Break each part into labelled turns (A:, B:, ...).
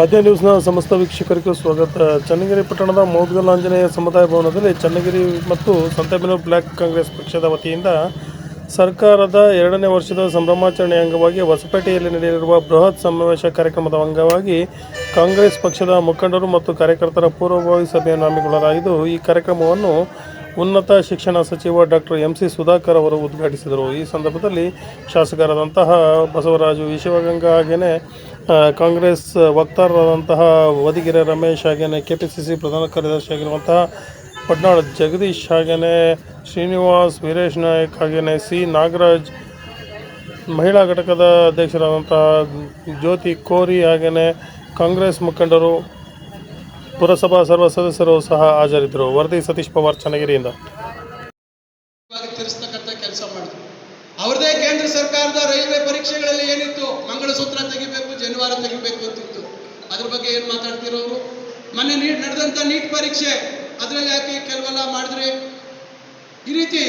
A: ಆದ್ಯ ನ್ಯೂಸ್ನ ಸಮಸ್ತ ವೀಕ್ಷಕರಿಗೂ ಸ್ವಾಗತ. ಚನ್ನಗಿರಿ ಪಟ್ಟಣದ ಮೌದ್ಗಲ್ ಆಂಜನೇಯ ಸಮುದಾಯ ಭವನದಲ್ಲಿ ಚನ್ನಗಿರಿ ಮತ್ತು ಸಂತೆಬೆನ್ನೂರು ಬ್ಲಾಕ್ ಕಾಂಗ್ರೆಸ್ ಪಕ್ಷದ ವತಿಯಿಂದ ಸರ್ಕಾರದ ಎರಡನೇ ವರ್ಷದ ಸಂಭ್ರಮಾಚರಣೆಯ ಅಂಗವಾಗಿ ಹೊಸಪೇಟೆಯಲ್ಲಿ ನಡೆಯಲಿರುವ ಬೃಹತ್ ಸಮಾವೇಶ ಕಾರ್ಯಕ್ರಮದ ಅಂಗವಾಗಿ ಕಾಂಗ್ರೆಸ್ ಪಕ್ಷದ ಮುಖಂಡರು ಮತ್ತು ಕಾರ್ಯಕರ್ತರ ಪೂರ್ವಭಾವಿ ಸಭೆಯನ್ನು ಹಮ್ಮಿಕೊಳ್ಳಲಾಗಿದ್ದು, ಈ ಕಾರ್ಯಕ್ರಮವನ್ನು ಉನ್ನತ ಶಿಕ್ಷಣ ಸಚಿವ ಡಾಕ್ಟರ್ ಎಂ ಸಿ ಸುಧಾಕರ್ ಅವರು ಉದ್ಘಾಟಿಸಿದರು. ಈ ಸಂದರ್ಭದಲ್ಲಿ ಶಾಸಕರಾದಂತಹ ಬಸವರಾಜು ಈಶವಗಂಗಾ ಹಾಗೆಯೇ ಕಾಂಗ್ರೆಸ್ ವಕ್ತಾರರಾದಂತಹ ವದಿಗೆರೆ ರಮೇಶ್ ಹಾಗೆಯೇ ಕೆ ಪಿ ಸಿ ಸಿ ಪ್ರಧಾನ ಕಾರ್ಯದರ್ಶಿ ಆಗಿರುವಂತಹ ಪಡ್ನಾಳ್ ಜಗದೀಶ್ ಹಾಗೆಯೇ ಶ್ರೀನಿವಾಸ್ ವೀರೇಶ್ ನಾಯಕ್ ಹಾಗೆಯೇ ಸಿ ನಾಗರಾಜ್ ಮಹಿಳಾ ಘಟಕದ ಅಧ್ಯಕ್ಷರಾದಂತಹ ಜ್ಯೋತಿ ಕೋರಿ ಹಾಗೆಯೇ ಕಾಂಗ್ರೆಸ್ ಮುಖಂಡರು ಪುರಸಭಾ ಸರ್ವ ಸದಸ್ಯರು ಸಹ ಹಾಜರಿದ್ದರು. ವರದಿ ಸತೀಶ್ ಪವಾರ್ ಚನ್ನಗಿರಿಯಿಂದ.
B: ಕೆಲಸ ಕೇಂದ್ರ ಸರ್ಕಾರದ ರೈಲ್ವೆ ಪರೀಕ್ಷೆಗಳಲ್ಲಿ ಏನಿತ್ತು? ಮಂಗಳಸೂತ್ರ ಅದ್ರ ಬಗ್ಗೆ ಏನು ಮಾತಾಡ್ತಿರೋರು ಮೊನ್ನೆ ನೀಟ್ ನಡೆದಂತ ನೀಟ್ ಪರೀಕ್ಷೆ, ಅದರಲ್ಲಿ ಯಾಕೆ ಕೆಲವೆಲ್ಲ ಮಾಡಿದ್ರಿ? ಈ ರೀತಿ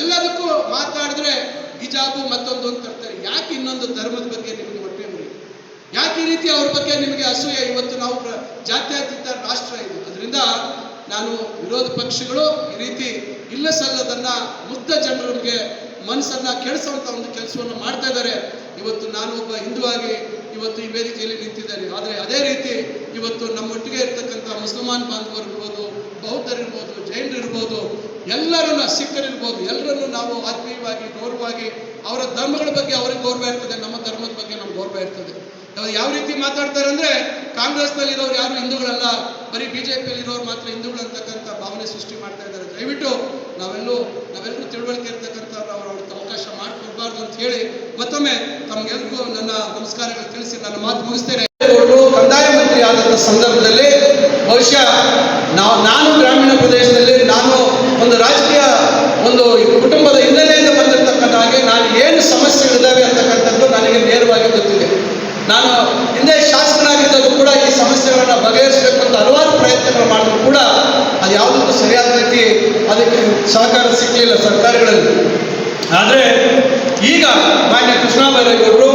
B: ಎಲ್ಲದಕ್ಕೂ ಮಾತಾಡಿದ್ರೆ ಹಿಜಾಬು ಮತ್ತೊಂದು ಅಂತ ತರ್ತಾರೆ ಯಾಕೆ ಇನ್ನೊಂದು ಧರ್ಮದ ಬಗ್ಗೆ ನಿಮಗೆ ಹೊಟ್ಟೆ ಮುರಿ ಯಾಕೆ ಈ ರೀತಿ ಅವ್ರ ಬಗ್ಗೆ ನಿಮಗೆ ಅಸೂಯೆ? ಇವತ್ತು ನಾವು ಜಾತ್ಯತೀತ ರಾಷ್ಟ್ರ ಇದು. ಅದರಿಂದ ನಾನು ವಿರೋಧ ಪಕ್ಷಗಳು ಈ ರೀತಿ ಇಲ್ಲ ಸಲ್ಲದನ್ನ ಮುಗ್ಧ ಜನರಿಗೆ ಮನಸ್ಸನ್ನ ಕೆಡಿಸುವಂತ ಒಂದು ಕೆಲಸವನ್ನು ಮಾಡ್ತಾ ಇದ್ದಾರೆ. ಇವತ್ತು ನಾನು ಒಬ್ಬ ಹಿಂದೂ ಆಗಿ ಇವತ್ತು ಈ ವೇದಿಕೆಯಲ್ಲಿ ನಿಂತಿದ್ದಾರೆ. ಆದರೆ ಅದೇ ರೀತಿ ಇವತ್ತು ನಮ್ಮೊಟ್ಟಿಗೆ ಇರ್ತಕ್ಕಂಥ ಮುಸಲ್ಮಾನ್ ಬಾಂಧವರು ಇರ್ಬೋದು ಬೌದ್ಧರಿರ್ಬೋದು ಜೈನರಿರ್ಬೋದು ಎಲ್ಲರನ್ನ ಸಿಖ್ಖರಿರ್ಬೋದು ಎಲ್ಲರನ್ನು ನಾವು ಆತ್ಮೀಯವಾಗಿ, ಗೌರವವಾಗಿ, ಅವರ ಧರ್ಮಗಳ ಬಗ್ಗೆ ಅವರಿಗೆ ಗೌರವ ಇರ್ತದೆ, ನಮ್ಮ ಧರ್ಮದ ಬಗ್ಗೆ ನಮ್ಗೆ ಗೌರವ ಇರ್ತದೆ. ಯಾವ ರೀತಿ ಮಾತಾಡ್ತಾರೆ ಅಂದ್ರೆ ಕಾಂಗ್ರೆಸ್ನಲ್ಲಿ ಇರೋರು ಯಾರು ಹಿಂದೂಗಳಲ್ಲ, ಬರೀ ಬಿಜೆಪಿಯಲ್ಲಿ ಇರೋರು ಮಾತ್ರ ಹಿಂದೂಗಳು ಅಂತಕ್ಕಂಥ ಭಾವನೆ ಸೃಷ್ಟಿ ಮಾಡ್ತಾ ಇದ್ದಾರೆ. ದಯವಿಟ್ಟು ನಾವೆಲ್ಲೂ, ನಾವೆಲ್ಲರೂ ತಿಳುವಳಿಕೆ ಇರ್ತಕ್ಕಂಥವ್ರು ಅವರ ಅವಕಾಶ ಮಾಡಿಕೊಡ್ಬಾರ್ದು ಅಂತ ಹೇಳಿ ಮತ್ತೊಮ್ಮೆ ತಮ್ಗೆಲ್ರಿಗೂ ನನ್ನ ನಮಸ್ಕಾರಗಳು ತಿಳಿಸಿ ನನ್ನ ಮಾತು ಮುಗಿಸ್ತೇನೆ. ಕಂದಾಯ ಮಂತ್ರಿ ಆದಂಥ ಸಂದರ್ಭದಲ್ಲಿ ಬಹುಶಃ ನಾನು ಗ್ರಾಮೀಣ ಪ್ರದೇಶದಲ್ಲಿ ನಾನು ಒಂದು ರಾಜಕೀಯ ಒಂದು ಕುಟುಂಬದ ಹಿನ್ನೆಲೆಯಿಂದ ಬಂದಿರತಕ್ಕಂಥ ಹಾಗೆ ನಾನು ಏನು ಸಮಸ್ಯೆಗಳಿದ್ದಾವೆ ಅಂತಕ್ಕಂಥದ್ದು ನನಗೆ ನೇರವಾಗಿ ಗೊತ್ತಿದೆ. ನಾನು ಹಿಂದೆ ಶಾಸಕನಾಗಿದ್ದರೂ ಕೂಡ ಈ ಸಮಸ್ಯೆಗಳನ್ನ ಬಗೆಹರಿಸಬೇಕು ಅಂತ ಹಲವಾರು ಪ್ರಯತ್ನಗಳು ಮಾಡಿದ್ರು ಕೂಡ ಅದು ಯಾವುದಕ್ಕೂ ಸರಿಯಾದ ರೀತಿ ಅದಕ್ಕೆ ಸಹಕಾರ ಸಿಕ್ಕಲಿಲ್ಲ ಸರ್ಕಾರಗಳಲ್ಲಿ. ಆದರೆ ಈಗ ಮಾನ್ಯ ಕೃಷ್ಣ ಬೈರೇಗೌಡರು,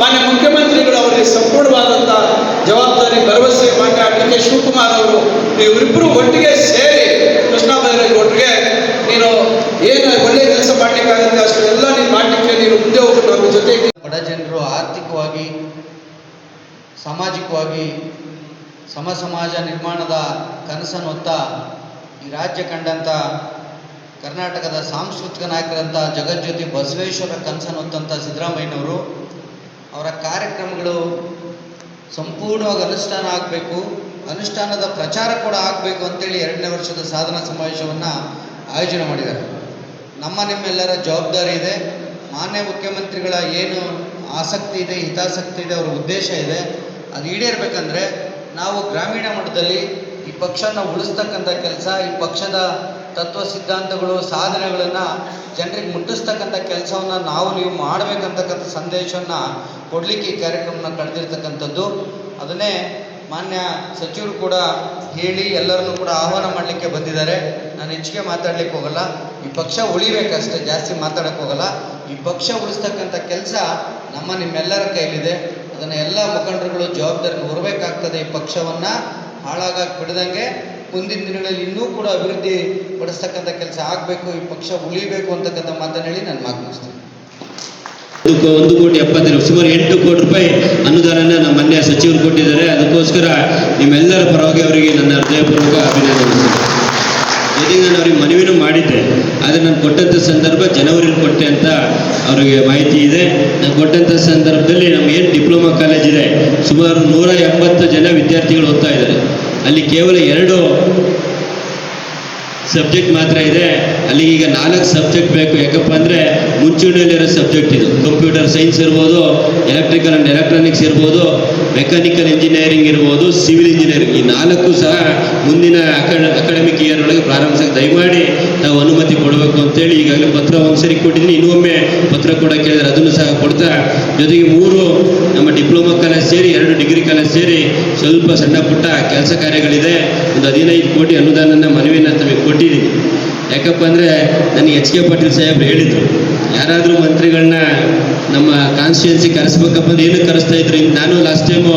B: ಮಾನ್ಯ ಮುಖ್ಯಮಂತ್ರಿಗಳು ಅವರಿಗೆ ಸಂಪೂರ್ಣವಾದಂಥ ಜವಾಬ್ದಾರಿ, ಭರವಸೆ ಮಾನ್ಯ ಡಿ ಕೆ ಶಿವಕುಮಾರ್ ಅವರು ಇವರಿಬ್ಬರು ಒಟ್ಟಿಗೆ ಸೇರಿ ಕೃಷ್ಣ ಬೈರೇಗೌಡರಿಗೆ ನೀನು ಏನು ಒಳ್ಳೆಯ ಕೆಲಸ ಮಾಡಲಿಕ್ಕಾಗುತ್ತೆ ಅಷ್ಟೆಲ್ಲ ನೀನು ಮಾಡಲಿಕ್ಕೆ ನೀನು ಮುಂದೆ ಹೋಗಿ ನಮ್ಮ ಜೊತೆಗೆ
C: ಬಡ ಜನರು ಆರ್ಥಿಕವಾಗಿ, ಸಾಮಾಜಿಕವಾಗಿ, ಸಮ ಸಮಾಜ ನಿರ್ಮಾಣದ ಕನಸನ್ನು ಹೊತ್ತ ಈ ರಾಜ್ಯ ಕಂಡಂಥ ಕರ್ನಾಟಕದ ಸಾಂಸ್ಕೃತಿಕ ನಾಯಕರಂಥ ಜಗಜ್ಯೋತಿ ಬಸವೇಶ್ವರ ಕನಸನ್ನು ಹೊತ್ತಂಥ ಸಿದ್ದರಾಮಯ್ಯನವರು ಅವರ ಕಾರ್ಯಕ್ರಮಗಳು ಸಂಪೂರ್ಣವಾಗಿ ಅನುಷ್ಠಾನ ಆಗಬೇಕು, ಅನುಷ್ಠಾನದ ಪ್ರಚಾರ ಕೂಡ ಆಗಬೇಕು ಅಂತೇಳಿ ಎರಡನೇ ವರ್ಷದ ಸಾಧನಾ ಸಮಾವೇಶವನ್ನು ಆಯೋಜನೆ ಮಾಡಿದ್ದಾರೆ. ನಮ್ಮ ನಿಮ್ಮೆಲ್ಲರ ಜವಾಬ್ದಾರಿ ಇದೆ, ಮಾನ್ಯ ಮುಖ್ಯಮಂತ್ರಿಗಳ ಏನು ಆಸಕ್ತಿ ಇದೆ, ಹಿತಾಸಕ್ತಿ ಇದೆ, ಅವರ ಉದ್ದೇಶ ಇದೆ, ಅದು ಈಡೇರಬೇಕಂದ್ರೆ ನಾವು ಗ್ರಾಮೀಣ ಮಟ್ಟದಲ್ಲಿ ಈ ಪಕ್ಷನ ಉಳಿಸ್ತಕ್ಕಂಥ ಕೆಲಸ, ಈ ಪಕ್ಷದ ತತ್ವ ಸಿದ್ಧಾಂತಗಳು, ಸಾಧನೆಗಳನ್ನು ಜನರಿಗೆ ಮುಟ್ಟಿಸ್ತಕ್ಕಂಥ ಕೆಲಸವನ್ನು ನಾವು ನೀವು ಮಾಡಬೇಕಂತಕ್ಕಂಥ ಸಂದೇಶವನ್ನು ಕೊಡಲಿಕ್ಕೆ ಈ ಕಾರ್ಯಕ್ರಮನ ಕಳೆದಿರ್ತಕ್ಕಂಥದ್ದು. ಅದನ್ನೇ ಮಾನ್ಯ ಸಚಿವರು ಕೂಡ ಹೇಳಿ ಎಲ್ಲರನ್ನೂ ಕೂಡ ಆಹ್ವಾನ ಮಾಡಲಿಕ್ಕೆ ಬಂದಿದ್ದಾರೆ. ನಾನು ಹೆಚ್ಚಿಗೆ ಮಾತಾಡ್ಲಿಕ್ಕೆ ಹೋಗಲ್ಲ. ಈ ಪಕ್ಷ ಉಳಿಬೇಕಷ್ಟೇ, ಜಾಸ್ತಿ ಮಾತಾಡಕ್ಕೆ ಹೋಗಲ್ಲ. ಈ ಪಕ್ಷ ಉಳಿಸ್ತಕ್ಕಂಥ ಕೆಲಸ ನಮ್ಮ ನಿಮ್ಮೆಲ್ಲರ ಕೈಲಿದೆ ಅದನ್ನು ಎಲ್ಲ ಮುಖಂಡರುಗಳು ಜವಾಬ್ದಾರಿ ಹೊರಬೇಕಾಗ್ತದೆ ಈ ಪಕ್ಷವನ್ನು. ಹಾಳಾಗಕ್ಕೆ ಬಿಡದಂಗೆ ಮುಂದಿನ ದಿನಗಳಲ್ಲಿ ಇನ್ನೂ ಕೂಡ ಅಭಿವೃದ್ಧಿ ಪಡಿಸ್ತಕ್ಕಂಥ ಕೆಲಸ ಆಗಬೇಕು, ಈ ಪಕ್ಷ ಉಳಿಬೇಕು ಅಂತಕ್ಕಂಥ ಮಾತನ್ನು ಹೇಳಿ ನಾನು ಮಾತು ಮುಗಿಸ್ತೀನಿ
D: ಒಂದು ಕೋಟಿ ಎಪ್ಪತ್ತೆರಡು ಸುಮಾರು ಎಂಟು ಕೋಟಿ ರೂಪಾಯಿ ಅನುದಾನನ ನಮ್ಮ ಮನ್ಯ ಸಚಿವರು ಕೊಟ್ಟಿದ್ದಾರೆ. ಅದಕ್ಕೋಸ್ಕರ ನಿಮ್ಮೆಲ್ಲರ ಪರವಾಗಿ ಅವರಿಗೆ ನನ್ನ ಹೃದಯಪೂರ್ವಕ ಅಭಿನಂದನೆ. ಜೊತೆಗೆ ನಾನು ಅವ್ರಿಗೆ ಮನವಿನೂ ಮಾಡಿದ್ದೆ, ಆದರೆ ನಾನು ಕೊಟ್ಟಂಥ ಸಂದರ್ಭ ಜನವರಿಲಿ ಕೊಟ್ಟೆ ಅಂತ ಅವರಿಗೆ ಮಾಹಿತಿ ಇದೆ. ನಾನು ಕೊಟ್ಟಂಥ ಸಂದರ್ಭದಲ್ಲಿ ನಮ್ಮ ಏನು ಡಿಪ್ಲೊಮಾ ಕಾಲೇಜ್ ಇದೆ, ಸುಮಾರು ನೂರ ಎಂಬತ್ತು ಜನ ವಿದ್ಯಾರ್ಥಿಗಳು ಓದ್ತಾ ಇದ್ದಾರೆ. ಅಲ್ಲಿ ಕೇವಲ ಎರಡು ಸಬ್ಜೆಕ್ಟ್ ಮಾತ್ರ ಇದೆ. ಅಲ್ಲಿ ಈಗ ನಾಲ್ಕು ಸಬ್ಜೆಕ್ಟ್ ಬೇಕು. ಯಾಕಪ್ಪ ಅಂದರೆ ಮುಂಚೂಣಿಯಲ್ಲಿರೋ ಸಬ್ಜೆಕ್ಟ್ ಇದು. ಕಂಪ್ಯೂಟರ್ ಸೈನ್ಸ್ ಇರ್ಬೋದು ಎಲೆಕ್ಟ್ರಿಕಲ್ ಆ್ಯಂಡ್ ಎಲೆಕ್ಟ್ರಾನಿಕ್ಸ್ ಇರ್ಬೋದು ಮೆಕ್ಯಾನಿಕಲ್ ಇಂಜಿನಿಯರಿಂಗ್ ಇರ್ಬೋದು ಸಿವಿಲ್ ಇಂಜಿನಿಯರಿಂಗ್ ಈ ನಾಲ್ಕು ಸಹ ಮುಂದಿನ ಅಕಾಡ ಅಕಾಡೆಮಿಕ್ ಇಯರ್ ಒಳಗೆ ಪ್ರಾರಂಭಿಸಕ್ಕೆ ದಯಮಾಡಿ ನಾವು ಅನುಮತಿ ಕೊಡಬೇಕು ಅಂತೇಳಿ ಈಗಾಗಲೇ ಪತ್ರ ಒಂದ್ಸರಿ ಕೊಟ್ಟಿದ್ದೀನಿ. ಇನ್ನೊಮ್ಮೆ ಪತ್ರ ಕೂಡ ಹೇಳಿದ್ರೆ ಅದನ್ನು ಸಹ ಕೊಡ್ತಾ ಜೊತೆಗೆ ಮೂರು ನಮ್ಮ ಡಿಪ್ಲೊಮಾ ಕಾಲೇಜ್ ಸೇರಿ, ಎರಡು ಡಿಗ್ರಿ ಕಾಲೇಜ್ ಸೇರಿ ಸ್ವಲ್ಪ ಸಣ್ಣ ಪುಟ್ಟ ಕೆಲಸ ಕಾರ್ಯಗಳಿದೆ. ಒಂದು ಹದಿನೈದು ಕೋಟಿ ಅನುದಾನನ ಮನವಿನ ತಮಗೆ ಕೊಟ್ಟಿದ್ದೀನಿ. ಯಾಕಪ್ಪ ಅಂದರೆ ನನಗೆ ಎಚ್ ಕೆ ಪಾಟೀಲ್ ಸಾಹೇಬ್ರು ಹೇಳಿದರು ಯಾರಾದರೂ ಮಂತ್ರಿಗಳನ್ನ ನಮ್ಮ ಕಾನ್ಸ್ಟಿಟ್ಯೂನ್ಸಿ ಕರೆಸ್ಬೇಕಪ್ಪ ಅಂದ್ರೆ ಏನಕ್ಕೆ ಕರೆಸ್ತಾ ಇದ್ರು? ನಾನು ಲಾಸ್ಟ್ ಟೈಮು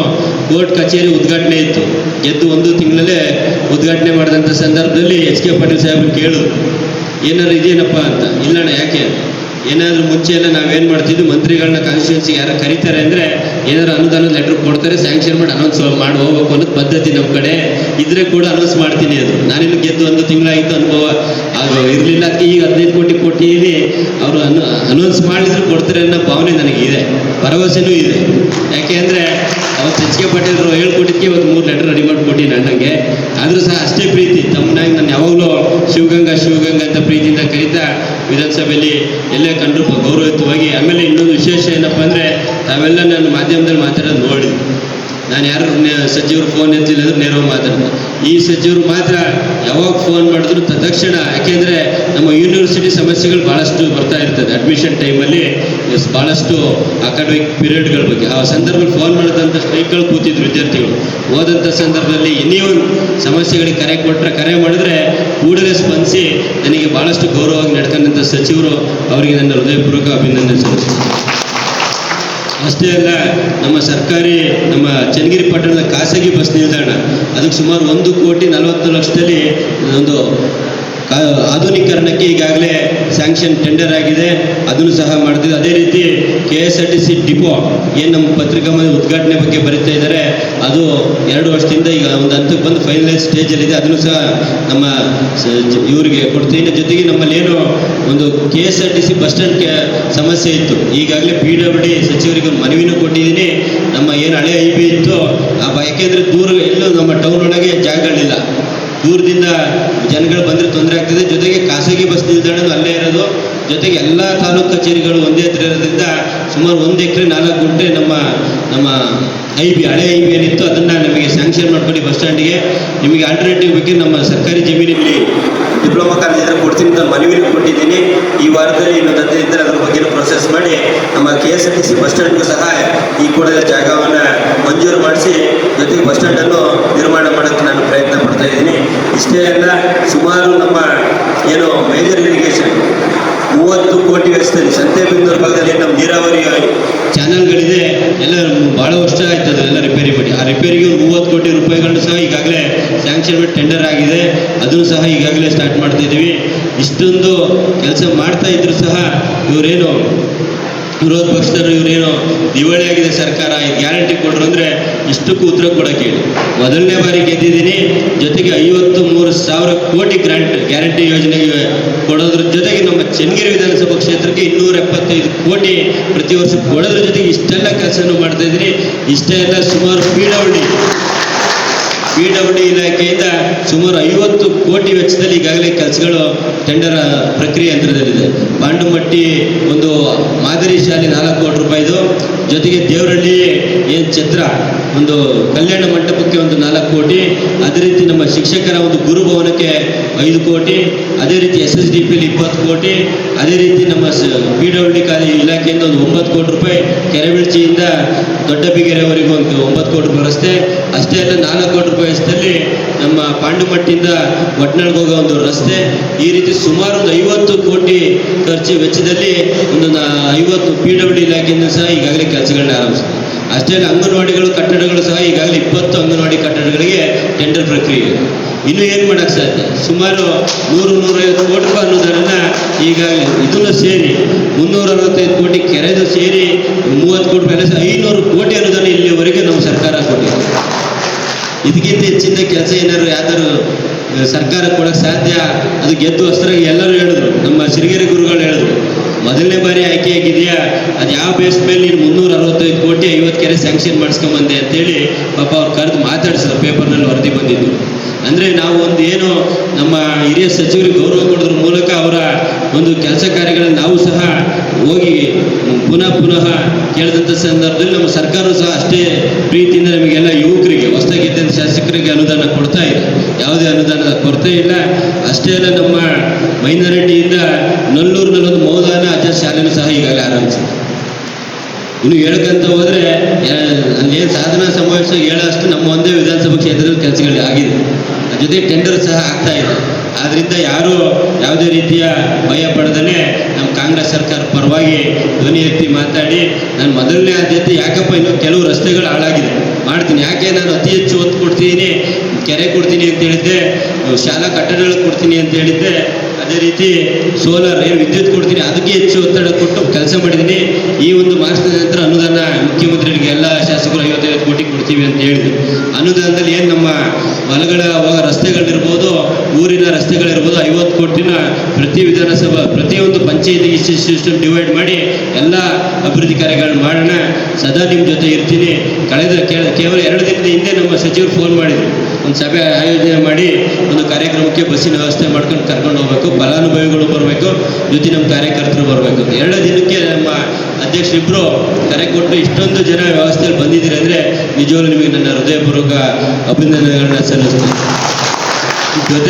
D: ಕೋರ್ಟ್ ಕಚೇರಿ ಉದ್ಘಾಟನೆ ಇತ್ತು. ಗೆದ್ದು ಒಂದು ತಿಂಗಳಲ್ಲೇ ಉದ್ಘಾಟನೆ ಮಾಡಿದಂಥ ಸಂದರ್ಭದಲ್ಲಿ ಎಚ್ ಕೆ ಪಾಟೀಲ್ ಸಾಹೇಬ್ರು ಕೇಳು, ಏನಾದ್ರು ಇದೇನಪ್ಪ ಅಂತ. ಇಲ್ಲಣ್ಣ, ಯಾಕೆ ಏನಾದರೂ ಮುಂಚೆ ಎಲ್ಲ ನಾವೇನು ಮಾಡ್ತಿದ್ವಿ? ಮಂತ್ರಿಗಳನ್ನ ಕಾನ್ಸ್ಟಿಟ್ಯೂನ್ಸಿಗೆ ಯಾರು ಕರೀತಾರೆ ಅಂದರೆ ಏನಾದ್ರು ಅನುದಾನ ಲೆಟರ್ ಕೊಡ್ತಾರೆ ಸ್ಯಾಂಕ್ಷನ್ ಮಾಡಿ ಅನೌನ್ಸ್ ಮಾಡಿ ಹೋಗ್ಬೇಕು ಅನ್ನೋದು ಪದ್ಧತಿ ನಮ್ಮ ಕಡೆ ಇದ್ರೆ ಕೂಡ ಅನೌನ್ಸ್ ಮಾಡ್ತೀನಿ ಅದು. ನಾನಿನ್ನು ಗೆದ್ದು ಒಂದು ತಿಂಗಳಾಯಿತು ಅನುಭವ ಅದು ಇರಲಿಲ್ಲ ಈಗ ಹದಿನೈದು ಕೋಟಿ ಕೊಟ್ಟಿದ್ದೀನಿ ಅವರು ಅನು ಅನೌನ್ಸ್ ಮಾಡಿದ್ರು ಕೊಡ್ತಾರೆ ಅನ್ನೋ ಭಾವನೆ ನನಗಿದೆ. ಭರವಸೆನೂ ಇದೆ. ಯಾಕೆ ಅಂದರೆ ಅವ್ರು ಎಚ್ ಕೆ ಹೇಳ್ಕೊಟ್ಟಿದ್ದಕ್ಕೆ ಇವತ್ತು ಮೂರು ಲೆಟರ್ ರೆಡಿ ಮಾಡಿಕೊಟ್ಟಿನಿ ಅಣ್ಣಂಗೆ ಆದರೂ ಸಹ ಅಷ್ಟೇ ಪ್ರೀತಿ. ತಮ್ಮನಾಗಿ ನಾನು ಯಾವಾಗಲೂ ಶಿವಗಂಗಾ ಶಿವಗಂಗಾ ಅಂತ ಪ್ರೀತಿಯಿಂದ ಕರೀತಾ ವಿಧಾನಸಭೆಯಲ್ಲಿ ಎಲ್ಲೇ ಕಂಡು ಗೌರವಯುತವಾಗಿ. ಆಮೇಲೆ ಇನ್ನೊಂದು ವಿಶೇಷ ಏನಪ್ಪ ಅಂದರೆ ತಾವೆಲ್ಲ ನನ್ನ ಮಾಧ್ಯಮದಲ್ಲಿ ಮಾತಾಡೋದು ನೋಡಿ. ನಾನು ಯಾರು ಸಚಿವರು ಫೋನ್ ಎತ್ತಿಲ್ಲ ಅಂದ್ರೆ ನೇರವಾಗಿ ಮಾತಾಡ್ತಾರೆ ಈ ಸಚಿವರು ಮಾತ್ರ ಯಾವಾಗ ಫೋನ್ ಮಾಡಿದ್ರು ತಕ್ಷಣ. ಯಾಕೆಂದರೆ ನಮ್ಮ ಯೂನಿವರ್ಸಿಟಿ ಸಮಸ್ಯೆಗಳು ಭಾಳಷ್ಟು ಬರ್ತಾ ಇರ್ತದೆ. ಅಡ್ಮಿಷನ್ ಟೈಮಲ್ಲಿ ಭಾಳಷ್ಟು ಅಕಾಡೆಮಿಕ್ ಪೀರಿಯಡ್ಗಳ ಬಗ್ಗೆ. ಆ ಸಂದರ್ಭದಲ್ಲಿ ಫೋನ್ ಮಾಡಿದಂಥ ಸ್ಟ್ರೈಕ್ಗಳು ಕೂತಿದ್ರು ವಿದ್ಯಾರ್ಥಿಗಳು. ಹೋದಂಥ ಸಂದರ್ಭದಲ್ಲಿ ಒಂದು ಸಮಸ್ಯೆಗಳಿಗೆ ಕರೆ ಕೊಟ್ಟರೆ ಕರೆ ಮಾಡಿದ್ರೆ ಕೂಡಲೇ ಸ್ಪಂದಿಸಿ ನನಗೆ ಭಾಳಷ್ಟು ಗೌರವವಾಗಿ ನಡ್ಕೊಂಡಂಥ ಸಚಿವರು ಅವರಿಗೆ ನನ್ನ ಹೃದಯಪೂರ್ವಕ ಅಭಿನಂದನೆ ಸಲ್ಲಿಸ್ತೀನಿ. ಅಷ್ಟೇ ಅಲ್ಲ ನಮ್ಮ ಸರ್ಕಾರಿ, ನಮ್ಮ ಚನ್ನಗಿರಿ ಪಟ್ಟಣದ ಖಾಸಗಿ ಬಸ್ ನಿಲ್ದಾಣ ಅದಕ್ಕೆ ಸುಮಾರು ಒಂದು ಕೋಟಿ ನಲವತ್ತು ಲಕ್ಷದಲ್ಲಿ ಒಂದು ಆಧುನೀಕರಣಕ್ಕೆ ಈಗಾಗಲೇ ಸ್ಯಾಂಕ್ಷನ್ ಟೆಂಡರ್ ಆಗಿದೆ. ಅದನ್ನು ಸಹ ಮಾಡ್ತಿದ್ದೆ ಅದೇ ರೀತಿ K S R T C depot ಏನು ನಮ್ಮ ಪತ್ರಿಕಾ ಉದ್ಘಾಟನೆ ಬಗ್ಗೆ ಬರೀತಾ ಇದ್ದಾರೆ, ಅದು ಎರಡು ವರ್ಷದಿಂದ ಈಗ ಒಂದು ಹಂತಕ್ಕೆ ಬಂದು ಫೈನಲೈಸ್ ಸ್ಟೇಜಲ್ಲಿದೆ ಅದನ್ನು ಸಹ ನಮ್ಮ ಇವರಿಗೆ ಕೊಡ್ತೀನಿ ಜೊತೆಗೆ ನಮ್ಮಲ್ಲಿ ಏನು ಒಂದು K S R T C bus stand ಸಮಸ್ಯೆ ಇತ್ತು. ಈಗಾಗಲೇ ಪಿ ಡಬ್ಲ್ಯೂ ಸಚಿವರಿಗೆ ಒಂದು ಮನವಿನೂ ಕೊಟ್ಟಿದ್ದೀನಿ. ನಮ್ಮ ಏನು ಹಳೆ ಐ ಬಿ ಇತ್ತು, ಆ, ಯಾಕೆಂದ್ರೆ ದೂರ ಎಲ್ಲೂ ನಮ್ಮ ಟೌನ್ ಒಳಗೆ ಜಾಗಗಳಿಲ್ಲ. ದೂರದಿಂದ ಜನಗಳು ಬಂದರೆ ತೊಂದರೆ ಆಗ್ತದೆ. ಜೊತೆಗೆ ಖಾಸಗಿ ಬಸ್ ನಿಲ್ದಾಣನೂ ಅಲ್ಲೇ ಇರೋದು. ಜೊತೆಗೆ ಎಲ್ಲ ತಾಲೂಕು ಕಚೇರಿಗಳು ಒಂದೇ ಹತ್ರ ಇರೋದ್ರಿಂದ ಸುಮಾರು ಒಂದು ಎಕರೆ ನಾಲ್ಕು ಗುಂಟೆ ನಮ್ಮ ನಮ್ಮ ಐ ಬಿ ಹಳೆ ಐ ಬಿ ಏನಿತ್ತು ಅದನ್ನು ನಮಗೆ ಸ್ಯಾಂಕ್ಷನ್ ಮಾಡ್ಕೊಳ್ಳಿ ಬಸ್ ಸ್ಟ್ಯಾಂಡಿಗೆ. ನಿಮಗೆ ಆಲ್ಟರ್ನೇಟಿವ್ ಬಗ್ಗೆ ನಮ್ಮ ಸರ್ಕಾರಿ ಜಮೀನಿನಲ್ಲಿ ಡಿಪ್ಲೊಮಾ ಕಾಲೇಜ್ ಹತ್ರ ಕೊಡ್ತೀನಿ ಅಂತ ಮನವಿನೂ ಕೊಟ್ಟಿದ್ದೀನಿ. ಈ ವಾರದಲ್ಲಿ ಇನ್ನೊಂದು ಹದಿನೈದು ಇದ್ದರೆ ಅದ್ರ ಬಗ್ಗೆ ಪ್ರೊಸೆಸ್ ಮಾಡಿ ನಮ್ಮ K S R T C bus ಸ್ಟ್ಯಾಂಡ್ಗೂ ಸಹ ಈ ಕೂಡಲೇ ಜಾಗವನ್ನು ಮಂಜೂರು ಮಾಡಿಸಿ ಜೊತೆಗೆ ಬಸ್ ಸ್ಟ್ಯಾಂಡನ್ನು ನಿರ್ಮಾಣ ಮಾಡೋಕ್ಕೆ ನಾನು ಪ್ರಯತ್ನ ಪಡ್ತಾ ಇದ್ದೀನಿ. ಇಷ್ಟೇ ಅಲ್ಲ ಸುಮಾರು ನಮ್ಮ ಏನು ಮೇಜರ್ ಇರಿಗೇಷನ್ ಮೂವತ್ತು ಕೋಟಿ ವೆಚ್ಚದಲ್ಲಿ ಸಂತೆಬೆನ್ನೂರು ಭಾಗದಲ್ಲಿ ನಮ್ಮ ನೀರಾವರಿ ಚಾನಲ್ಗಳಿದೆ, ಎಲ್ಲ ಭಾಳ ವರ್ಷ ಆಯ್ತು ಅದೆಲ್ಲ ರಿಪೇರಿ ಮಾಡಿ. ಆ ರಿಪೇರಿಗೆ ಮೂವತ್ತು ಕೋಟಿ ರೂಪಾಯಿಗಳನ್ನು ಸಹ ಈಗಾಗಲೇ ಸ್ಯಾಂಕ್ಷನ್ ಮಾಡಿ ಟೆಂಡರ್ ಆಗಿದೆ. ಅದನ್ನು ಸಹ ಈಗಾಗಲೇ ಸ್ಟಾರ್ಟ್ ಮಾಡ್ತಾ ಇದ್ದೀವಿ. ಇಷ್ಟೊಂದು ಕೆಲಸ ಮಾಡ್ತಾ ಇದ್ರು ಸಹ ಇವರೇನು ವಿರೋಧ ಪಕ್ಷದವರು ಇವರೇನೋ ದಿವಾಳಿ ಆಗಿದೆ ಸರ್ಕಾರ ಗ್ಯಾರಂಟಿ ಕೊಡ್ರು ಅಂದರೆ ಇಷ್ಟಕ್ಕೂ ಉತ್ತರ ಕೊಡಕ್ಕೆ ಮೊದಲನೇ ಬಾರಿ ಗೆದ್ದಿದ್ದೀನಿ, ಜೊತೆಗೆ ಐವತ್ತು ಮೂರು ಸಾವಿರ ಕೋಟಿ ಗ್ರಾಂಟ್ ಗ್ಯಾರಂಟಿ ಯೋಜನೆಗೆ ಕೊಡೋದ್ರ ಜೊತೆಗೆ ನಮ್ಮ ಚನ್ನಗಿರಿ ವಿಧಾನಸಭಾ ಕ್ಷೇತ್ರಕ್ಕೆ ಇನ್ನೂರ ಎಪ್ಪತ್ತೈದು ಕೋಟಿ ಪ್ರತಿ ವರ್ಷ ಕೊಡೋದ್ರ ಜೊತೆಗೆ ಇಷ್ಟೆಲ್ಲ ಕೆಲಸನೂ ಮಾಡ್ತಾ ಇದ್ದೀನಿ. ಇಷ್ಟೇ ಎಲ್ಲ ಸುಮಾರು ಪಿ ಡಬ್ಲ್ಯೂ ಡಿ ಇಲಾಖೆಯಿಂದ ಸುಮಾರು ಐವತ್ತು ಕೋಟಿ ವೆಚ್ಚದಲ್ಲಿ ಈಗಾಗಲೇ ಕೆಲಸಗಳು ಟೆಂಡರ್ ಪ್ರಕ್ರಿಯೆ ಯಂತ್ರದಲ್ಲಿದೆ. ಪಾಂಡುಮಟ್ಟಿ ಒಂದು ಮಾದರಿ ಶಾಲೆ ನಾಲ್ಕು ಕೋಟಿ ರೂಪಾಯಿದು ಜೊತೆಗೆ ದೇವರಹಳ್ಳಿ ಏನು ಛತ್ರ, ಒಂದು ಕಲ್ಯಾಣ ಮಂಟಪಕ್ಕೆ ಒಂದು ನಾಲ್ಕು ಕೋಟಿ. ಅದೇ ರೀತಿ ನಮ್ಮ ಶಿಕ್ಷಕರ ಒಂದು ಗುರುಭವನಕ್ಕೆ ಐದು ಕೋಟಿ. ಅದೇ ರೀತಿ ಎಸ್ ಎಸ್ ಡಿ ಪಿಲಿ ಇಪ್ಪತ್ತು ಕೋಟಿ. ಅದೇ ರೀತಿ ನಮ್ಮ ಪಿ ಡಬ್ಲ್ಯೂ ಡಿ ಕಾಲೇಜು ಇಲಾಖೆಯಿಂದ ಒಂದು ಒಂಬತ್ತು ಕೋಟಿ ರೂಪಾಯಿ ಕೆರೆಬಿಳ್ಚಿಯಿಂದ ದೊಡ್ಡಬಿಗೆರೆವರೆಗೂ ಒಂದು ಒಂಬತ್ತು ಕೋಟಿ ರೂಪಾಯಿ ರಸ್ತೆ ಅಷ್ಟೇ ಅಲ್ಲ, ನಾಲ್ಕು ಕೋಟಿ ರೂಪಾಯಿ ಅಷ್ಟಲ್ಲಿ ನಮ್ಮ ಪಾಂಡುಮಟ್ಟಿಯಿಂದ ಒಟ್ನಾಳ್ಗೆ ಹೋಗೋ ಒಂದು ರಸ್ತೆ. ಈ ರೀತಿ ಸುಮಾರು ಒಂದು ಐವತ್ತು ಕೋಟಿ ಖರ್ಚು ವೆಚ್ಚದಲ್ಲಿ ಒಂದು ಐವತ್ತು ಪಿ ಡಬ್ಲ್ಯೂ ಇಲಾಖೆಯಿಂದ ಸಹ ಈಗಾಗಲೇ ಕೆಲಸಗಳನ್ನ ಆರಂಭಿಸಿದೆ. ಅಷ್ಟೇ ಅಂಗನವಾಡಿಗಳು, ಕಟ್ಟಡಗಳು ಸಹ ಈಗಾಗಲೇ ಇಪ್ಪತ್ತು ಅಂಗನವಾಡಿ ಕಟ್ಟಡಗಳಿಗೆ ಟೆಂಡರ್ ಪ್ರಕ್ರಿಯೆ. ಇನ್ನು ಏನು ಮಾಡೋಕ್ಕೆ ಸಾಧ್ಯ? ಸುಮಾರು ನೂರು, ನೂರೈವತ್ತು ಕೋಟಿ ರೂಪಾಯಿ ಅನ್ನೋದನ್ನ ಈಗ ಇದನ್ನು ಸೇರಿ ಮುನ್ನೂರ ಅರವತ್ತೈದು ಕೋಟಿ ಕೆರೆದು ಸೇರಿ ಮೂವತ್ತು ಕೋಟಿ ಬೆಲೆ ಐನೂರು ಕೋಟಿ ಅನ್ನೋದನ್ನು ಇಲ್ಲಿವರೆಗೆ ನಮ್ಮ ಸರ್ಕಾರ ಕೊಟ್ಟಿದೆ. ಇದಕ್ಕಿಂತ ಹೆಚ್ಚಿನ ಕೆಲಸ ಏನಾದ್ರು ಯಾವ್ದಾದ್ರು ಸರ್ಕಾರ ಕೊಡಕ್ಕೆ ಸಾಧ್ಯ? ಅದು ಗೆದ್ದು ಅಸ್ತ್ರ ಎಲ್ಲರೂ ಹೇಳಿದ್ರು. ನಮ್ಮ ಸಿರಿಗೆರೆ ಗುರುಗಳು ಹೇಳಿದ್ರು. ಮೊದಲನೇ ಬಾರಿ ಆಯ್ಕೆ ಆಗಿದೆಯಾ ಅದು ಯಾವ ಬೇಸ್ ಮೇಲೆ ನೀನು ಮುನ್ನೂರ ಅರವತ್ತೈದು ಕೋಟಿ ಐವತ್ತು ಕೆರೆ ಸ್ಯಾಂಕ್ಷನ್ ಮಾಡಿಸ್ಕೊಂಬಂದೆ ಅಂತೇಳಿ ಪಾಪ ಅವ್ರು ಕರೆದು ಮಾತಾಡಿಸಿದ್ರು ಪೇಪರ್ನಲ್ಲಿ ವರದಿ ಬಂದಿದ್ದು. ಅಂದರೆ ನಾವು ಒಂದು ಏನು ನಮ್ಮ ಹಿರಿಯ ಸಚಿವರಿಗೆ ಗೌರವ ಕೊಡೋದ್ರ ಮೂಲಕ ಅವರ ಒಂದು ಕೆಲಸ ಕಾರ್ಯಗಳನ್ನು ನಾವು ಸಹ ಹೋಗಿ ಪುನಃ ಪುನಃ ಕೇಳಿದಂಥ ಸಂದರ್ಭದಲ್ಲಿ ನಮ್ಮ ಸರ್ಕಾರವು ಸಹ ಅಷ್ಟೇ ಪ್ರೀತಿಯಿಂದ ನಮಗೆಲ್ಲ ಯುವಕರಿಗೆ ಹೊಸದಾಗಿ ಇದ್ದಂಥ ಶಾಸಕರಿಗೆ ಅನುದಾನ ಕೊಡ್ತಾ ಇದೆ. ಯಾವುದೇ ಅನುದಾನದ ಕೊರತೆ ಇಲ್ಲ. ಅಷ್ಟೇ ಅಲ್ಲ, ನಮ್ಮ ಮೈನಾರಿಟಿಯಿಂದ ನಲ್ಲೂರಿನಲ್ಲಿ ಒಂದು ಶಾಲೆನೂ ಸಹ ಈಗಾಗಲೇ ಆರಂಭಿಸಿದೆ. ಇನ್ನು ಹೇಳ್ಕಂತ ಹೋದ್ರೆ ಅಲ್ಲಿ ಏನು ಸಾಧನಾ ಸಮಾವೇಶ ಹೇಳೋಷ್ಟು ನಮ್ಮ ಒಂದೇ ವಿಧಾನಸಭಾ ಕ್ಷೇತ್ರದ ಕೆಲಸಗಳು ಆಗಿದೆ. ಜೊತೆ ಟೆಂಡರ್ ಸಹ ಆಗ್ತಾ ಇದೆ. ಆದ್ರಿಂದ ಯಾರು ಯಾವುದೇ ರೀತಿಯ ಭಯ ಪಡೆದೇ ನಮ್ಮ ಕಾಂಗ್ರೆಸ್ ಸರ್ಕಾರ ಪರವಾಗಿ ಧ್ವನಿ ಎತ್ತಿ ಮಾತಾಡಿ ನಾನು ಮೊದಲನೇ ಆದ್ಯತೆ ಯಾಕಪ್ಪ ಇನ್ನು ಕೆಲವು ರಸ್ತೆಗಳು ಹಾಳಾಗಿದೆ. ಮಾಡ್ತೀನಿ. ಯಾಕೆ ನಾನು ಅತಿ ಹೆಚ್ಚು ಒತ್ತು ಕೊಡ್ತೀನಿ? ಕೆರೆ ಕೊಡ್ತೀನಿ ಅಂತ ಹೇಳಿದ್ದೆ, ಶಾಲಾ ಕಟ್ಟಡಗಳು ಕೊಡ್ತೀನಿ ಅಂತ ಹೇಳಿದ್ದೆ ಅದೇ ರೀತಿ ಸೋಲಾರ್ ಏನು ವಿದ್ಯುತ್ ಕೊಡ್ತೀನಿ ಅದಕ್ಕೆ ಹೆಚ್ಚು ಒತ್ತಡ ಕೊಟ್ಟು ಕೆಲಸ ಮಾಡಿದ್ದೀನಿ. ಈ ಒಂದು ಮಾಸದ ನಂತರ ಅನುದಾನ ಮುಖ್ಯಮಂತ್ರಿಗಳಿಗೆ ಎಲ್ಲ ಶಾಸಕರು ಐವತ್ತೈವತ್ತು ಕೋಟಿ ಕೊಡ್ತೀವಿ ಅಂತ ಹೇಳಿದ್ರು ಅನುದಾನದಲ್ಲಿ ಏನು ನಮ್ಮ ಹೊಲಗಳ ರಸ್ತೆಗಳಿರ್ಬೋದು, ಊರಿನ ರಸ್ತೆಗಳಿರ್ಬೋದು, ಐವತ್ತು ಕೋಟಿನ ಪ್ರತಿ ವಿಧಾನಸಭಾ, ಪ್ರತಿಯೊಂದು ಪಂಚಾಯತಿಗೆ ಸಿಸ್ಟಮ್ ಡಿವೈಡ್ ಮಾಡಿ ಎಲ್ಲ ಅಭಿವೃದ್ಧಿ ಕಾರ್ಯಗಳನ್ನು ಮಾಡೋಣ. ಸದಾ ನಿಮ್ಮ ಜೊತೆ ಇರ್ತೀನಿ. ಕಳೆದ ಕೇವಲ ಎರಡು ದಿನದ ಹಿಂದೆ ನಮ್ಮ ಸಚಿವರು ಫೋನ್ ಮಾಡಿದ್ರು. ಒಂದು ಸಭೆ ಆಯೋಜನೆ ಮಾಡಿ ಒಂದು ಕಾರ್ಯಕ್ರಮಕ್ಕೆ ಬಸ್ಸಿನ ವ್ಯವಸ್ಥೆ ಮಾಡ್ಕೊಂಡು ಕರ್ಕೊಂಡು ಹೋಗ್ಬೇಕು. ಫಲಾನುಭವಿಗಳು ಬರಬೇಕು, ಜೊತೆ ನಮ್ಮ ಕಾರ್ಯಕರ್ತರು ಬರಬೇಕು. ಎರಡು ದಿನಕ್ಕೆ ನಮ್ಮ ಅಧ್ಯಕ್ಷರಿಬ್ಬರು ಕರೆ ಕೊಟ್ಟು ಇಷ್ಟೊಂದು ಜನ ವ್ಯವಸ್ಥೆಯಲ್ಲಿ ಬಂದಿದ್ದೀರಿ ಅಂದರೆ ನಿಜವಾಗ್ಲೂ ನಿಮಗೆ ನನ್ನ ಹೃದಯಪೂರ್ವಕ ಅಭಿನಂದನೆಗಳನ್ನ ಸಲ್ಲಿಸ್ತೀನಿ. ಜೊತೆ